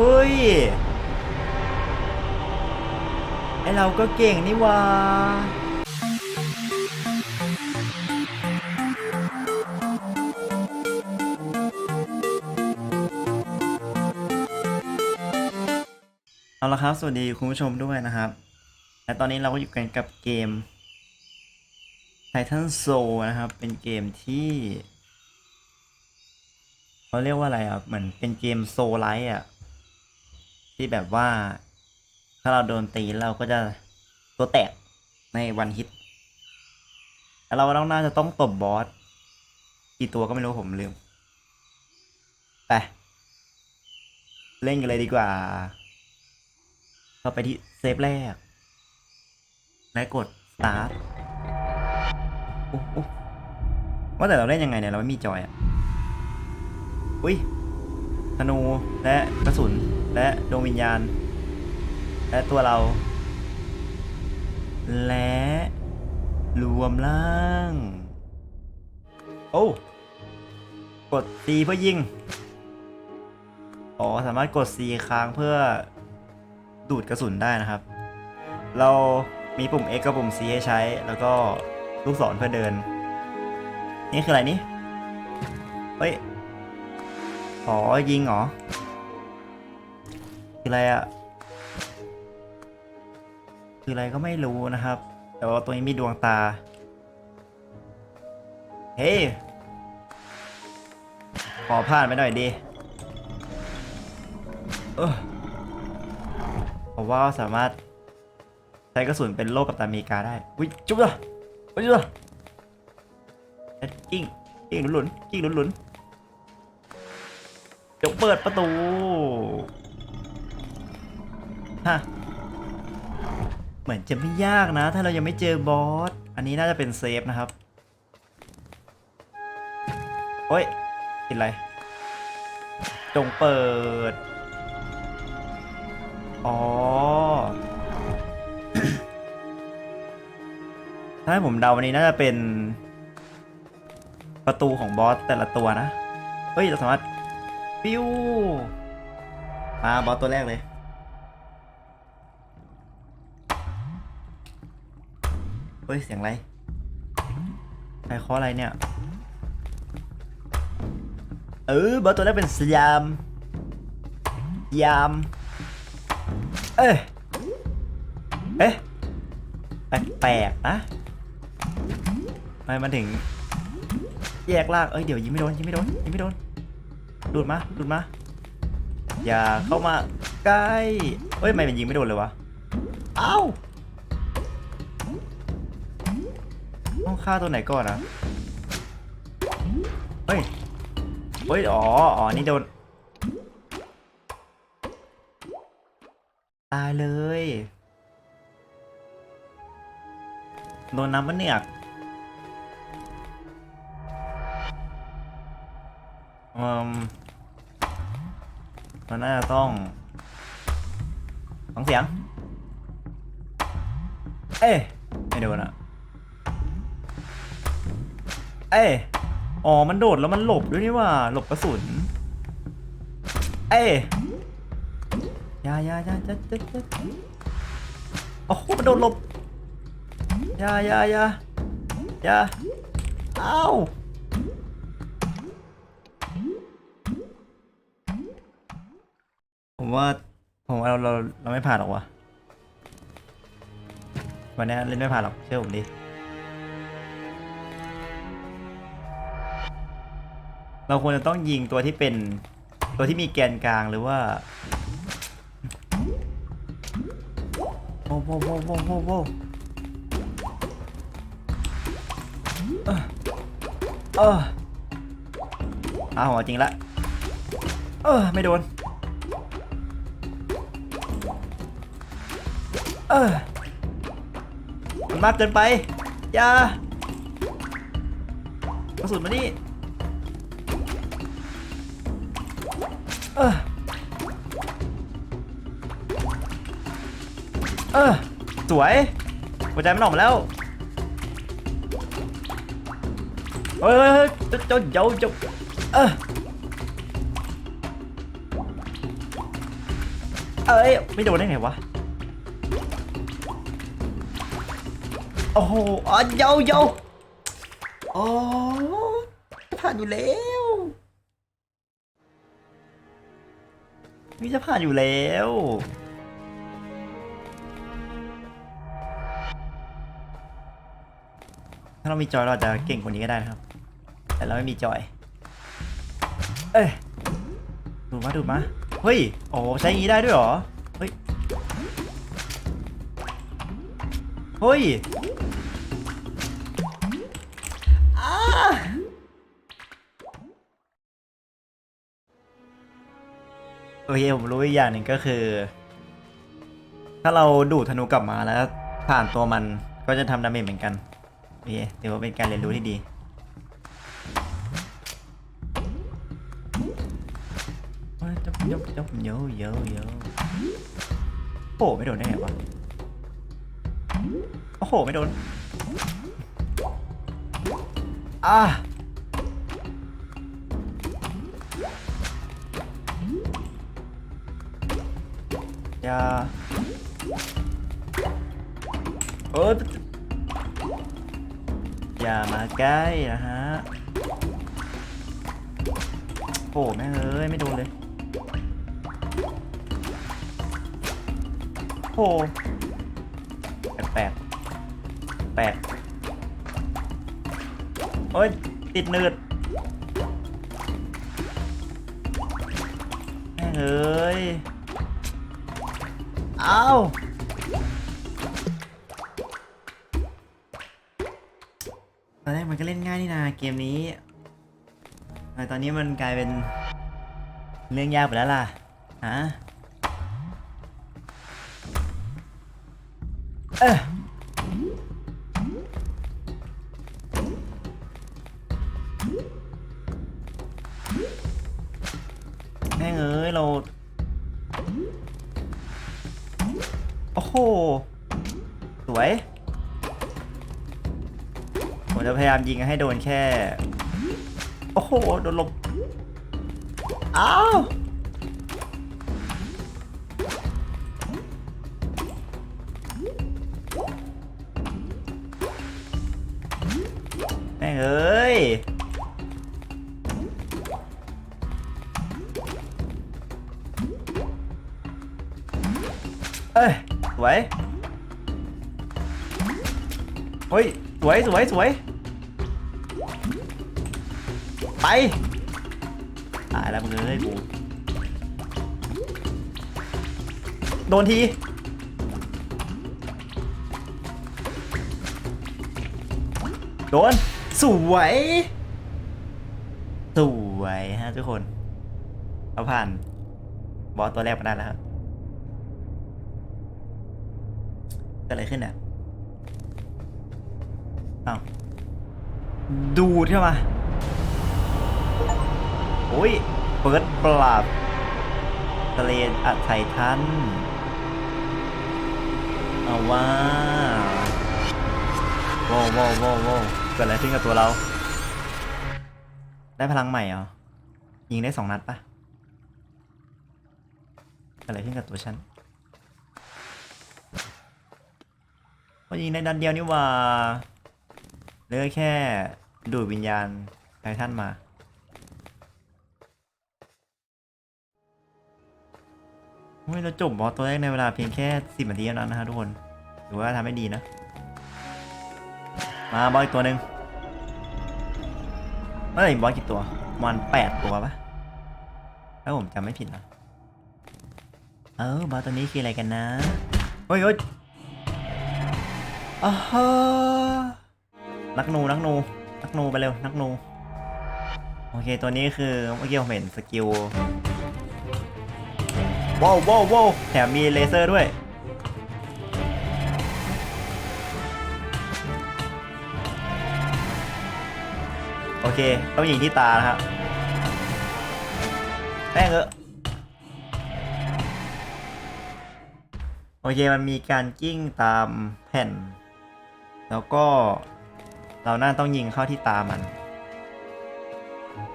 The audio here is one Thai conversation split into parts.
เฮ้ย ไอเราก็เก่งนี่ว่าเอาละครับ สวัสดีคุณผู้ชมด้วยนะครับ และตอนนี้เราก็อยู่กันกับเกม Titan Soul นะครับ เป็นเกมที่เขาเรียกว่าอะไรอะ เหมือนเป็นเกมโซไลท์อะ ที่แบบว่า ถ้าเราโดนตีเราก็จะตัวแตกในวันฮิตแล้วเราต้องน่าจะต้องตบบอสกี่ตัวก็ไม่รู้ผมลืมไปเล่นกันเลยดีกว่า เข้าไปที่เซฟแรก และกด start โอ้โอ้ว่าแต่เราเล่นยังไงเนี่ย เราไม่มีจอยอะ อุ้ยธนูและกระสุน และดวงวิญญาณ และตัวเรา และรวมร่าง โอ้กด C เพื่อยิง อ๋อ สามารถกด C ค้างเพื่อดูดกระสุนได้นะครับ เรามีปุ่ม X กับปุ่ม C ให้ใช้ แล้วก็ลูกศรเพื่อเดิน นี่คืออะไรนี่ เฮ้ย อ๋อ ยิงเหรอ คืออะไรอะคืออะไรก็ไม่รู้นะครับ แต่ว่าตัวนี้มีดวงตา เฮ้ยขอผ่านไปหน่อยดีเออผมว่าสามารถใช้กระสุนเป็นโลกกับตาอเมริกาได้อุ้ยจุ๊บเลยอุ้ยจุ๊บเลยกิ้งกิ้งหลุนๆกิ้งหลุนๆจงเปิดประตู ฮะ เหมือนจะไม่ยากนะ ถ้าเรายังไม่เจอบอส อันนี้น่าจะเป็นเซฟนะครับ โอ้ยติดอะไร จงเปิด อ๋อ ถ้าให้ผมเดาวันนี้น่าจะเป็น ประตูของบอสแต่ละตัวนะ เฮ้ย เราสามารถปิ้วมาบอสตัวแรกเลย เฮ้ย เสียงอะไรใครเคาะอะไรเนี่ย เออบอสตัวแรกเป็นสยาม ยาม เอ้ยเอ๊ะแปลกๆนะทำไมมันถึง แยกลากเอ้ย เดี๋ยวยิงไม่โดนยิงไม่โดนยิงไม่โดนดูดมาดูดมา อย่าเข้ามาใกล้เฮ้ยทำไมมันยิงไม่โดนเลยวะเอ้า ต้องฆ่าตัวไหนก่อนอะเฮ้ย เฮ้ย อ๋อ อ๋อ นี่โดน ตายเลย โดนน้ำมันเนี่ยกอืมมันน่าจะต้องฟังเสียง เอ้ยไม่โดนอะ เอ้ยอ๋อ มันโดดแล้วมันหลบด้วยนี่ว่า หลบกระสุน เอ้ยยายายาจะจะจะโอ้โหมันโดนหลบยายายายาอ้าวผมว่าผมว่าเราเราเราไม่ผ่านหรอกวะวันนี้เล่นไม่ผ่านหรอกเชื่อผมดิ เราควรจะต้องยิงตัวที่เป็นตัวที่มีแกนกลางหรือว่าโว้โว้โว้โว้โว้โว้เออเออเอาหัวจริงละเออไม่โดน เออมันมากเกินไป อย่ากระสุนมานี่ เออเออสวย หัวใจมันออกมาแล้วเฮ้ยเฮ้ยเจ้าเจ้าเจ้าเออเอ้ยไม่โดนได้ไงวะ โอ้โหอ๋อเยาเยาอ๋อผ่านอยู่แล้ว นี่จะผ่านอยู่แล้ว ถ้าเรามีจอยเราจจะเก่งกว่านี้ก็ได้นะครับ แต่เราไม่มีจอย เอ้ยดูมาดูมาเฮ้ย โอ้ใช้อย่างนี้ได้ด้วยเหรอ เฮ้ย เฮ้ยอ้า โอเคผมรู้อีกอย่างหนึ่งก็คือ ถ้าเราดูดธนูกลับมาแล้ว ผ่านตัวมันก็จะทำดาเมจเหมือนกันโอเคถือว่าเป็นการเรียนรู้ที่ดีเฮ้ยจับจับเยอะเยอะเยอะโอ้โหไม่โดนได้ไงวะโอ้โหไม่โดนอ่า ย่าเอออย่ามาใกล้นะฮะ โอ้แม่เอ้ย ไม่โดนเลย โอ้แปลกแปลกโอ้ย ติดเนืดแม่เอ้ย เอาตอนแรกมันก็เล่นง่ายนี่นาเกมนี้แต่ตอนนี้มันกลายเป็น เรื่องยากไปแล้วล่ะ ฮะ เออายามยิงให้โดนแค่ โอ้โห โดนลมอ้าวแม่งเอ้ยเอ้ยสวยเฮ้ยสวยสวยสวย ตายแล้วมึงเอ้ยกูโดนทีโดน สวย สวยฮะทุกคนเราผ่าน บอสตัวแรกมาได้แล้วครับเกิดอะไรขึ้นอะอ้าวดูดเข้ามา อ้ยเปิดปราบทะเลอัดไททันเอาว่าว้วโว้วโว้วโว้วเกิดอะไรขึ้นกับตัวเรา ได้พลังใหม่เหรอ ยิงได้สองนัดปะเกิดอะไรขึ้นกับตัวฉันก็ยิงได้นัดเดียวนี่ว่าเหลือแค่ดูดวิญญาณไททันมา เฮ้ยเราจบบอสตัวแรกในเวลาเพียงแค่สิบนาทีเท่านั้นนะฮะทุกคนถือว่าทำได้ดีนะ มาบอสอีกตัวหนึ่งเมื่อไหร่บอสกี่ตัวมันแปดตัวปะถ้าผมจำไม่ผิดนะเออบอสตัวนี้คืออะไรกันนะเฮ้ยเฮ้ยอ้าฮะนักหนูนักหนูนักหนูไปเร็วนักหนูโอเคตัวนี้คือเมื่อกี้ผมเห็นสกิล ว้าวว้าวว้าวแถมมีเลเซอร์ด้วย โอเค ต้องยิงที่ตานะครับแม่งเออโอเค มันมีการกิ้งตามแผ่น แล้วก็เราน่าต้องยิงเข้าที่ตามัน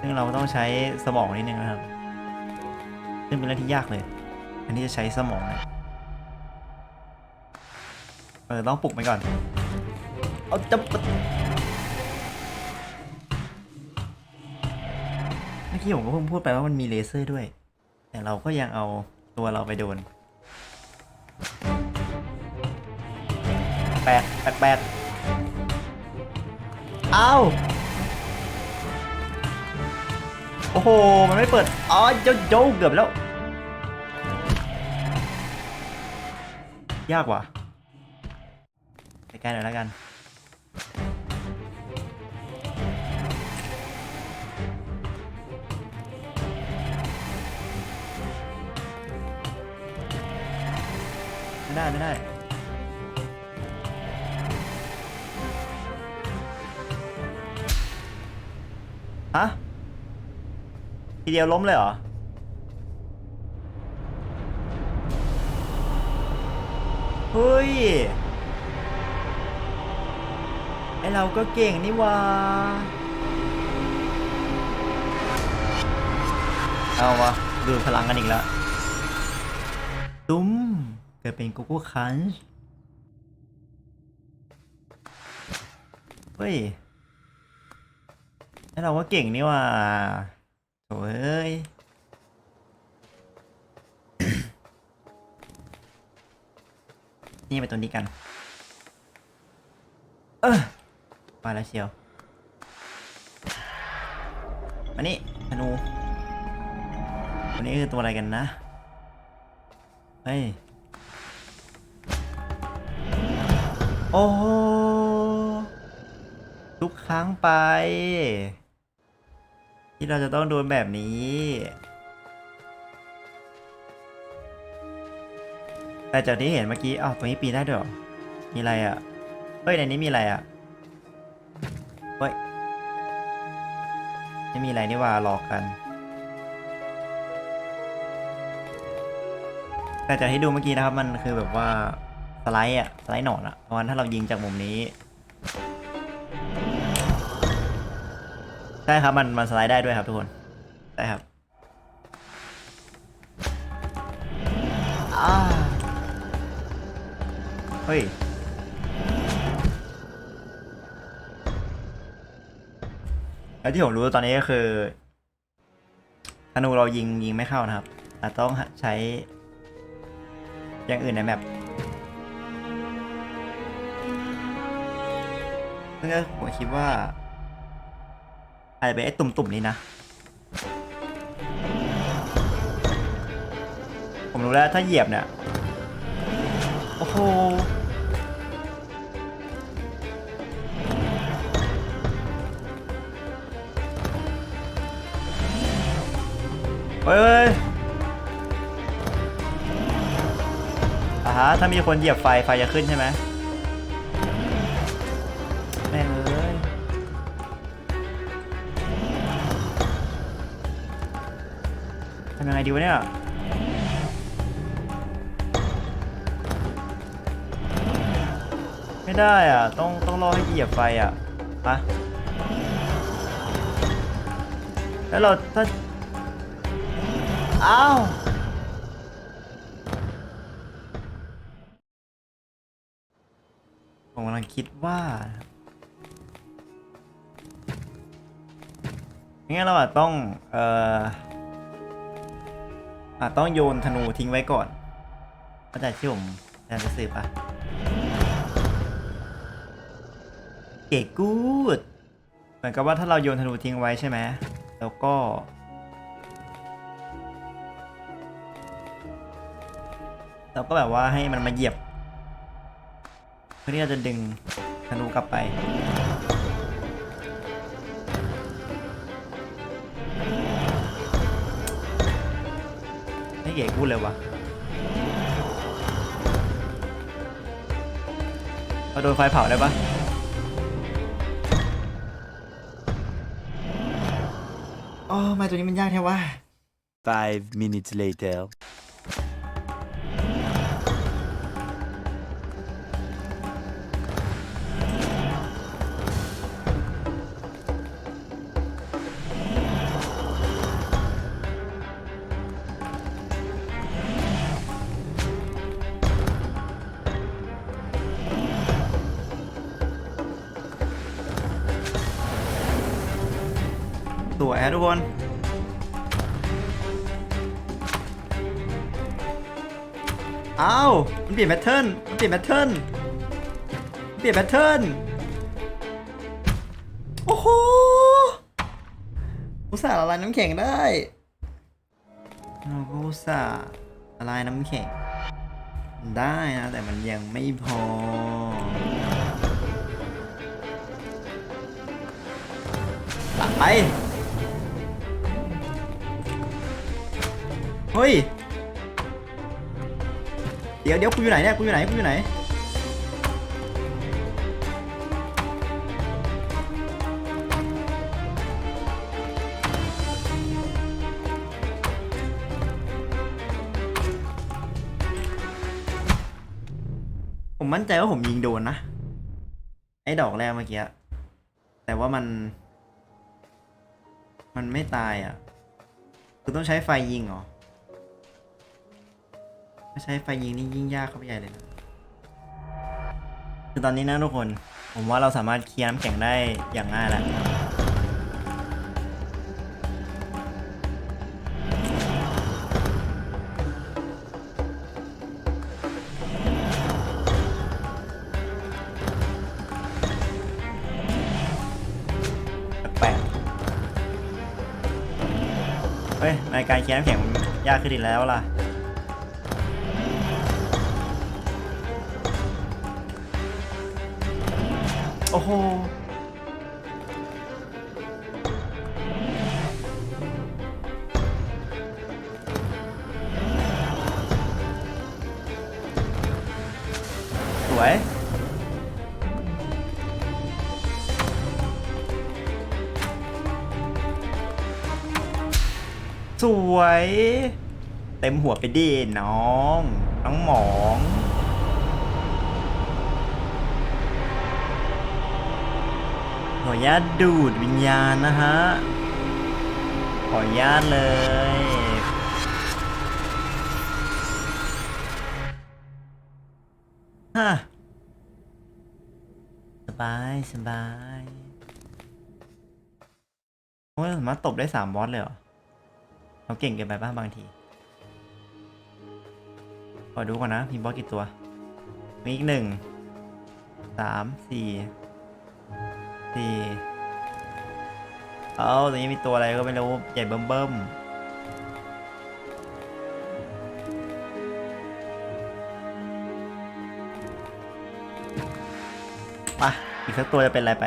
ซึ่งเราต้องใช้สมองนิดนึงนะครับ ซึ่งเป็นเรื่องที่ยากเลย อันนี้จะใช้สมองนะเออต้องปลุกไปก่อน เอาจะปเมื่อกี้ผมก็เพิ่งพูดไปว่ามันมีเลเซอร์ด้วย แต่เราก็ยังเอาตัวเราไปโดนแปลกแปลกแปลกเอ้าโอ้โห มันไม่เปิด อ๋อโจโจเกือบแล้ว ยากว่ะใกล้ๆหน่อยแล้วกัน ไม่ได้ ไม่ได้ฮะทีเดียวล้มเลยเหรอ เฮ้ย ไอเราก็เก่งนี่ว่าเอาวะ ดูพลังกันอีกแล้ว ตุ้มเกิดเป็นโกโก้คันเฮ้ยไอเราก็เก่งนี่ว่าโถ่เอ้ย นี่ไปตัวนี้กัน เออมาแล้วเชียวมานี่ธนูตัวนี้คือตัวอะไรกันนะ เฮ้ย โอ้โหทุกครั้งไป ที่เราจะต้องโดนแบบนี้ แต่จากที่เห็นเมื่อกี้อ้าวตัวนี้ปีนได้ด้วยเหรอมีอะไรอะเฮ้ยในนี้มีอะไรอะเฮ้ยไม่มีอะไรนี่ว่าหลอกกัน แต่จากที่ดูเมื่อกี้นะครับมันคือแบบว่าสไลด์อะสไลด์หนอนอะเพราะงั้นถ้าเรายิงจากมุมนี้ใช่ครับมันมันสไลด์ได้ด้วยครับทุกคนใช่ครับอ่า เฮ้ย แล้วที่ผมรู้ตอนนี้ก็คือธนูเรายิงยิงไม่เข้านะครับอาจต้องใช้ อย่างอื่นในแมปซึ่งก็ผมคิดว่าอาจจะเป็นไอ้ตุ่มๆนี้นะ ผมรู้แล้วถ้าเหยียบเนี่ย โอ้โห เฮ้ยเฮ้ยอ่าฮะ ถ้ามีคนเหยียบไฟ ไฟจะขึ้นใช่ไหมแม่งเอ้ย ทำยังไงดีวะเนี่ย ไม่ได้อะ ต้อง ต้องรอให้เหยียบไฟอะอะแล้วเราถ้า อ้าวผมกำลังคิดว่างั้นเราอาจต้อง เอ่ออาจต้องโยนธนูทิ้งไว้ก่อนเข้าใจที่ผมพยายามจะสื่อปะเก๋กูด เหมือนกับว่าถ้าเราโยนธนูทิ้งไว้ใช่ไหม แล้วก็ เราก็แบบว่าให้มันมาเหยียบ เพื่อที่เราจะดึงธนูกลับไปไม่เก๋กูดเลยวะเราโดนไฟเผาได้ปะโอ้มาตัวนี้มันยากแท้วะ Five minutes later. วยฮะทุกคน อ้าว มันเปลี่ยนแพทเทิร์น มันเปลี่ยนแพทเทิร์น เปลี่ยนแพทเทิร์น โอ้โห อุตส่าห์ละลายน้ำแข็งได้ เราก็อุตส่าห์ละลายน้ำแข็ง ได้นะ แต่มันยังไม่พอไป เฮ้ย เดี๋ยวเดี๋ยวกูอยู่ไหนเนี่ยกูอยู่ไหนกูอยู่ไหน ผมมั่นใจว่าผมยิงโดนนะ ไอ้ดอกแรกเมื่อกี้ แต่ว่ามัน มันไม่ตายอะ คือต้องใช้ไฟยิงเหรอ ใช้ไฟยิงนี่ยิ่งยากเข้าไปใหญ่เลยนะคือตอนนี้นะทุกคน ผมว่าเราสามารถเคลียร์น้ำแข็งได้อย่างง่ายแล้วแปลกเฮ้ยรายการเคลียร์น้ำแข็งยากขึ้นอีกแล้วล่ะ โอ้โห สวย สวย เต็มหัวไปดิน้อง น้องหมอง ออนุญาตดูดวิญญาณนะฮะ ขออนุญาตเลย ฮะ สบาย สบายโอ้ยสามารถตบได้สามบอสเลยเหรอเราเก่งเกินไปบ้างบางที ขอดูก่อนนะมีบอสกี่ตัว มีอีกหนึ่งสามสี่ สี่เอาตรงนี้มีตัวอะไรก็ไม่รู้ ใหญ่เบิ่มเบิ่มไปอีกสักตัวจะเป็นอะไรไป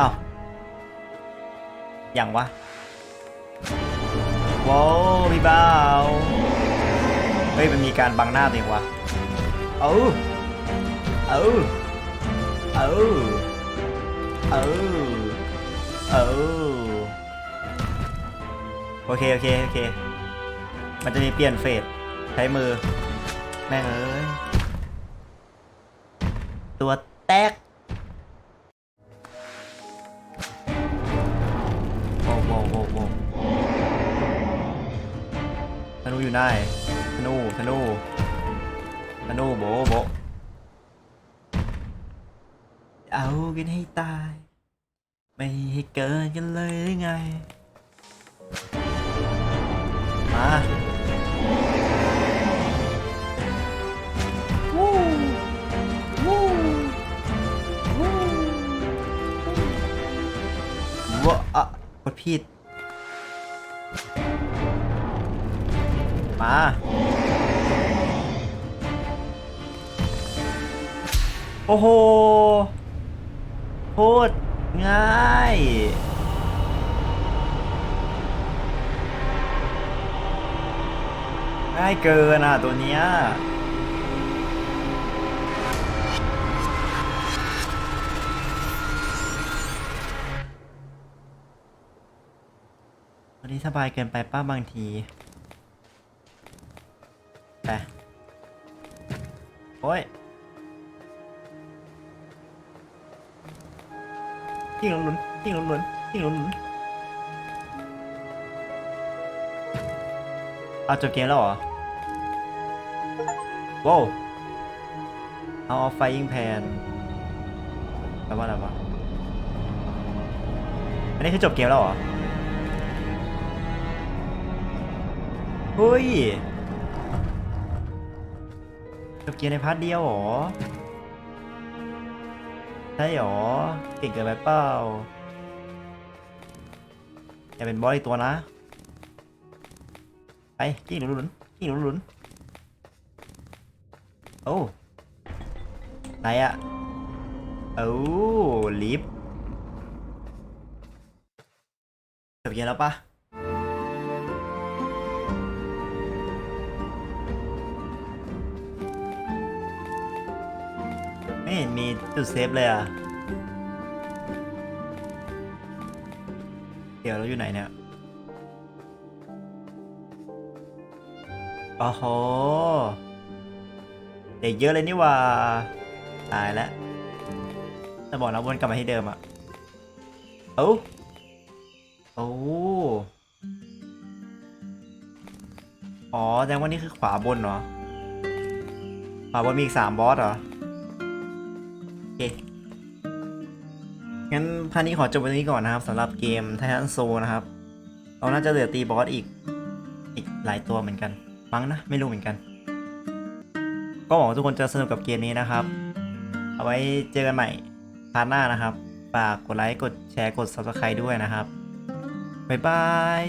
อ้าวอย่างวะว้าวพี่บ้าว เฮ้ย มันมีการบังหน้าตัวเองวะ เอ้า เออเออเออเออโอเค โอเค โอเค มันจะมีเปลี่ยนเฟสใช้มือ แม่งเอ้ย ตัวแตกโว้โว้วโว้โว้วธนูอยู่ได้ธนูธนูธนูโบะโบ เอากันให้ตาย ไม่ให้เกินกันเลยหรือไง มาวู้วู้วู้ว้าอะกดผิด มาโอ้โห โคตรง่าย ง่ายเกินอะตัวเนี้ยวันนี้สบายเกินไปป้าบางทีไปโอ้ย ทิ้งหลุนๆทิ้งหลุนๆทิ้งหลุนเอาจบเกมแล้วเหรอว้าวเอาออฟไฟยิงแพนแปลว่าอะไรวะอันนี้คือจบเกมแล้วเหรอเฮ้ยจบเกมในพาร์ทเดียวเหรอใช่หรอ เก่งเกินไปเปล่าอย่าเป็นบอสอีกตัวนะ ไปกิ้งหลุนหลุนกิ้งหลุนหลุนโอ้ไหนอะโอ้ลิฟต์จบเกมแล้วปะไม่เห็นมีจุดเซฟเลยอะ ดี๋ยวเราอยู่ไหนเนี่ยโอ้โหเด็กเยอะเลยนี่ว่า ตายแล้วแต่บอกนะวนกลับมาที่เดิมอะเอ้าโอ้อ๋อแสดงว่านี่คือขวาบนเหรอขวาบนมีอีกสามบอสเหรอ โอเค งั้นพาร์ทนี้ขอจบไว้ตรงนี้ก่อนนะครับสำหรับเกมไททันโซนะครับ เราน่าจะเหลือตีบอสอีก อีกหลายตัวเหมือนกันมั้งนะ ไม่รู้เหมือนกัน ก็หวังทุกคนจะสนุกกับเกมนี้นะครับ เอาไว้เจอกันใหม่พาร์ทหน้านะครับ ฝากกดไลค์ กดแชร์ กด subscribe ด้วยนะครับ บ๊ายบาย